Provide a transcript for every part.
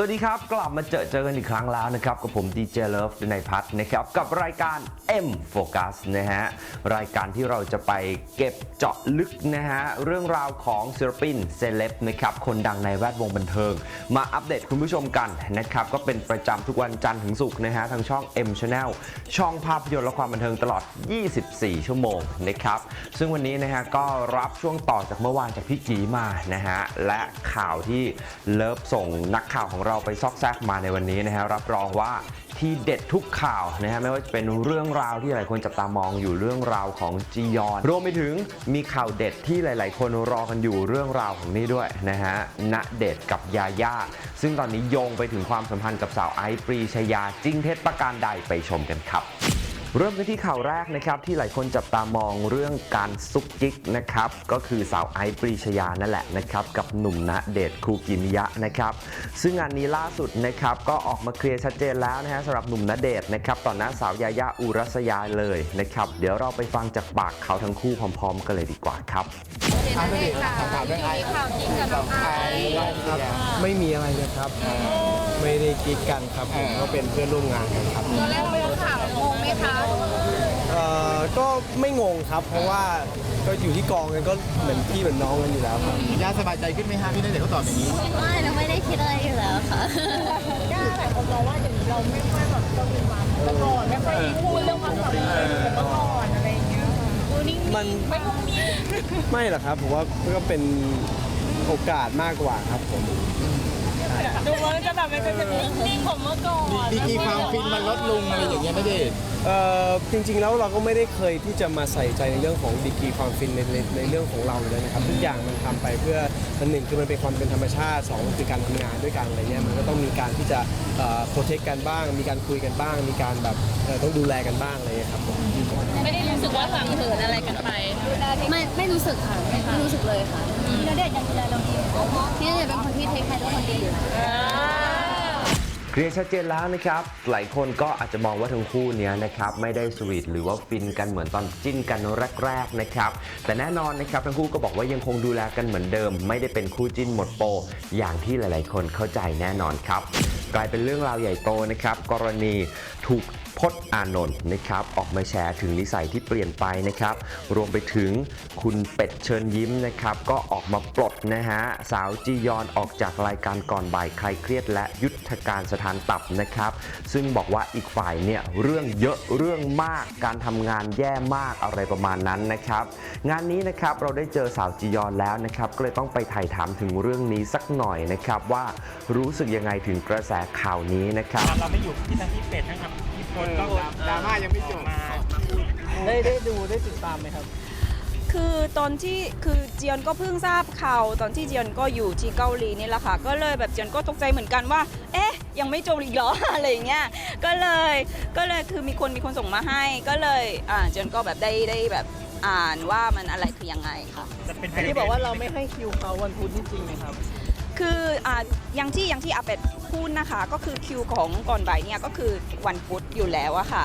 สวัสดีครับ กลับมาเจอเจอกันอีกครั้งแล้วนะครับ กับผมดีเจเลิฟในพัทนะครับ กับรายการ M Focus นะฮะ รายการที่เราจะไปเก็บเจาะลึกนะฮะ เรื่องราวของศิลปินเซเลบนะครับ คนดังในแวดวงบันเทิง มาอัปเดตคุณผู้ชมกันนะครับ ก็เป็นประจำทุกวันจันทร์ถึงศุกร์นะฮะ ทางช่อง M Channel ช่องภาพยนตร์และความบันเทิงตลอด 24 ชั่วโมงนะครับ ซึ่งวันนี้นะฮะก็รับช่วงต่อจากเมื่อวานจากพี่กีมานะฮะและข่าวที่เลิฟส่งนักข่าวของเราไปซอกแซกมาในวันนี้นะฮะรับรองว่าที่เด็ดทุกข่าวนะฮะไม่ว่าจะเป็นเรื่องราวที่หลายคนจับตามองอยู่เรื่องราวของจียอน รวมไปถึงมีข่าวเด็ดที่หลาย ๆ คนรอกันอยู่เรื่องราวของนี่ด้วยนะฮะณเดชน์กับยาย่าซึ่งตอนนี้โยงไปถึงความสัมพันธ์กับสาวไอซ์ปรีชยาจริงเท็จประการใดไปชมกันครับ เริ่มกันที่ข่าวแรกนะครับที่หลายคนจับตามองเรื่องการซุกกิ๊กนะครับก็คือสาวไอซ์ปรีชยานั่นแหละนะครับกับหนุ่มณเดชน์คูกิมิยะนะครับซึ่งงานนี้ล่าสุดนะครับก็ออกมาเคลียร์ชัดเจนแล้วนะฮะสำหรับหนุ่มณเดชน์นะครับต่อหน้าสาวยายาอุรัสยาเลยนะครับเดี๋ยวเราไปฟังจากปากเขาทั้งคู่พร้อม ๆ กันเลยดีกว่าครับถามเด็กถามถามเรื่องไอ้ข่าวจริงกับน้องไอซ์ไม่มีอะไรเลยครับ ไม่ได้กีดกันครับผมก็เป็นเพื่อนร่วมงานกันครับ ตอนแรกเป็นข่าวงงไหมคะเอ่อก็ไม่งงครับ เพราะว่าก็อยู่ที่กองกันก็เหมือนพี่เหมือนน้องกันอยู่แล้วครับ ย่าสบายใจขึ้นไหมฮะพี่ณเดชน์เขาตอบอย่างนี้ ไม่เราไม่ได้คิดอะไรอยู่แล้วค่ะ ย่าหลายคนมองว่าอย่างนี้เราไม่ค่อยแบบต้องมีความเมื่อก่อนไม่ค่อยพูดเรื่องความสัมพันธ์เหมือนเมื่อก่อนอะไรอย่างเงี้ยค่ะดูนิ่งมัน ๆไม่ต้องมีไม่หรอกครับผมว่าก็เป็นโอกาสมากกว่าครับผม ดูมันจะแบบมันจะนิ่งๆกว่าเมื่อก่อนดีกีความฟินมันลดลงอะไรอย่างเงี้ยณเดชน์เอ่อจริงๆแล้วเราก็ไม่ได้เคยที่จะมาใส่ใจในเรื่องของดีกรีความฟินในในในเรื่องของเราเลยนะครับทุกอย่างมันทำไปเพื่อมันหนึ่งคือมันเป็นความเป็นธรรมชาติสองคือการทำงานด้วยกันอะไรเงี้ยมันก็ต้องมีการที่จะโปรเทคกันบ้าง มีการคุยกันบ้าง มีการแบบเอ่อต้องดูแลกันบ้างอะไรเงี้ยครับผมไม่ได้รู้สึกว่าห่างเหินอะไรกันไป ไม่ไม่รู้สึกค่ะไม่รู้สึกเลยค่ะ พี่ณเดชน์ยังดูแลเราดีพี่ณเดชน์เป็นคนที่เทคแคร์ทุกคนดีอยู่แล้วเคลียร์ชัดเจนแล้วนะครับ หลายคนก็อาจจะมองว่าทั้งคู่เนี้ยนะครับไม่ได้สวีทหรือว่าฟินกันเหมือนตอนจิ้นกันแรกๆนะครับ แต่แน่นอนนะครับทั้งคู่ก็บอกว่ายังคงดูแลกันเหมือนเดิม ไม่ได้เป็นคู่จิ้นหมดโปรอย่างที่หลาย ๆ คนเข้าใจแน่นอนครับ กลายเป็นเรื่องราวใหญ่โตนะครับกรณีถูก พจน์อานนท์นะครับออกมาแชร์ถึงนิสัยที่เปลี่ยนไปนะครับ รวมไปถึงคุณเป็ดเชิญยิ้มนะครับ ก็ออกมาปลดนะฮะสาวจียอนออกจากรายการก่อนบ่ายใครเครียดและยุทธการสถานตับนะครับ ซึ่งบอกว่าอีกฝ่ายเนี่ยเรื่องเยอะเรื่องมากการทำงานแย่มากอะไรประมาณนั้นนะครับ งานนี้นะครับเราได้เจอสาวจียอนแล้วนะครับก็เลยต้องไปถ่ายถามถึงเรื่องนี้สักหน่อยนะครับว่ารู้สึกยังไงถึงกระแสข่าวนี้นะครับ เราไม่อยู่ที่ทั้งที่เป็ดทั้งกับ ที่พลก็ดราม่ายังไม่จบมาได้ได้ดูได้ติดตามไหมครับ คือตอนที่คือเจียนก็เพิ่งทราบข่าวตอนที่เจียนก็อยู่ที่เกาหลีนี่แหละค่ะ ก็เลยแบบเจียนก็ตกใจเหมือนกันว่า เอ๊ะ ยังไม่จบอีกเหรอ อะไรอย่างเงี้ยก็เลยก็เลยคือมีคนมีคนส่งมาให้ ก็เลยอ่าเจียนก็แบบได้ได้แบบอ่านว่ามันอะไรคือยังไงค่ะจะเป็นที่บอกว่าเราไม่ให้คิวเขาวันพุธนี่จริงไหมครับ คืออ่าอย่างที่อย่างที่อาเป็ดพูดนะคะ ก็คือคิวของก่อนบ่ายเนี่ยก็คือวันพุธอยู่แล้วอะค่ะ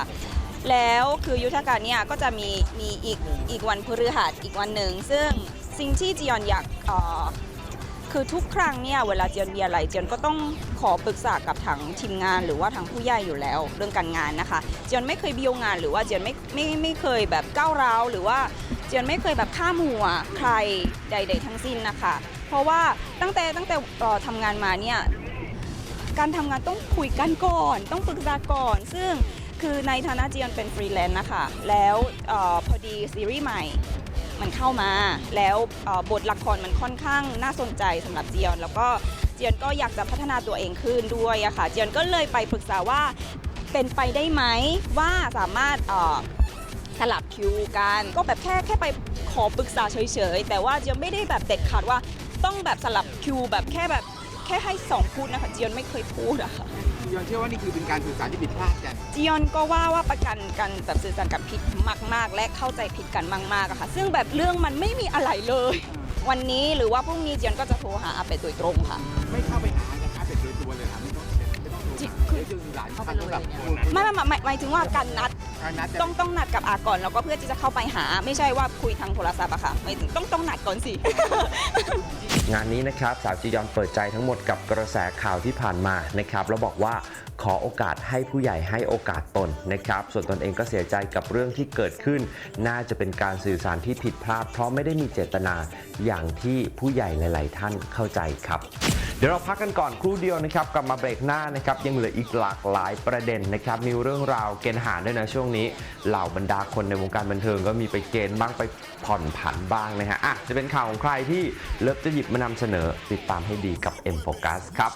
แล้วคือยุทธการเนี่ยก็จะมีมีอีกอีกวันพฤหัสอีกวันหนึ่ง ซึ่งสิ่งที่จียอนอยากเอ่อคือทุกครั้งเนี่ยเวลาเจียนมีอะไรเจียนก็ต้องขอปรึกษากับทางทีมงานหรือว่าทางผู้ใหญ่อยู่แล้วเรื่องการงานนะคะ เจียนไม่เคยเบี้ยวงานหรือว่าเจียนไม่ไม่ไม่เคยแบบก้าวร้าวหรือว่า จียนไม่เคยแบบข้ามหัวใครใด ๆ ทั้งสิ้นนะคะ เพราะว่าตั้งแต่ตั้งแต่เอ่อทำงานมาเนี่ยการทำงานต้องคุยกันก่อน ต้องปรึกษาก่อน ซึ่งคือในฐานะเจียนเป็นฟรีแลนซ์นะคะ แล้วออพอดีซีรีส์ใหม่มันเข้ามา แล้วออบทละครมันค่อนข้างน่าสนใจสำหรับเจียน แล้วก็เจียนก็อยากจะพัฒนาตัวเองขึ้นด้วยอะค่ะ เจียนก็เลยไปปรึกษาว่าเป็นไปได้ไหมว่าสามารถออ สลับคิวกัน ก็แบบแค่แค่ไปขอปรึกษาเฉยๆ แต่ว่าเจียนไม่ได้แบบเด็ดขาดว่าต้องแบบสลับคิวแบบแค่แบบแค่ให้สองพูดนะคะเจียนไม่เคยพูดอะค่ะยอนเชื่อว่านี่คือเป็นการสื่อสารที่ผิดพลาดกันเจียนก็ว่าว่าประกันกันแบบสื่อสารกับผิดมาก ๆ และเข้าใจผิดกันมากๆอะค่ะ ซึ่งแบบเรื่องมันไม่มีอะไรเลย วันนี้หรือว่าพรุ่งนี้เจียนก็จะโทรหาอาเป็ดโดยตรงค่ะ ไม่เข้าไปหาจะพาเป็ดโดยตัวเลยครับไม่ต้องไม่ต้องจริงเดี๋ยวจะหลานเข้าไปแบบไม่ไม่ไม่ไม่หมายถึงว่าการนัดอ่า นัดจะต้องต้องนัดกับอาก่อนแล้วก็เพื่อที่จะเข้าไปหา ไม่ใช่ว่าคุยทางโทรศัพท์อะค่ะไม่ถึงต้องต้องนัดก่อนสิ งานนี้นะครับสาวจียอนเปิดใจทั้งหมดกับกระแสข่าวที่ผ่านมานะครับแล้วบอกว่าขอโอกาสให้ผู้ใหญ่ให้โอกาสตนนะครับ ส่วนตนเองก็เสียใจกับเรื่องที่เกิดขึ้น น่าจะเป็นการสื่อสารที่ผิดพลาดเพราะไม่ได้มีเจตนาอย่างที่ผู้ใหญ่หลาย ๆ ท่านเข้าใจครับ เดี๋ยวเราพักกันก่อนครู่เดียวนะครับกลับมาเบรกหน้านะครับยังเหลืออีกหลากหลายประเด็นนะครับมีเรื่องราวเกณฑ์ทหารด้วยนะช่วงนี้ เหล่าบรรดาคนในวงการบันเทิงก็มีไปเกณฑ์บ้างไปผ่อนผันบ้างนะฮะอะจะเป็นข่าวของใครที่เลิฟจะหยิบมานำเสนอติดตามให้ดีกับ M Focus ครับ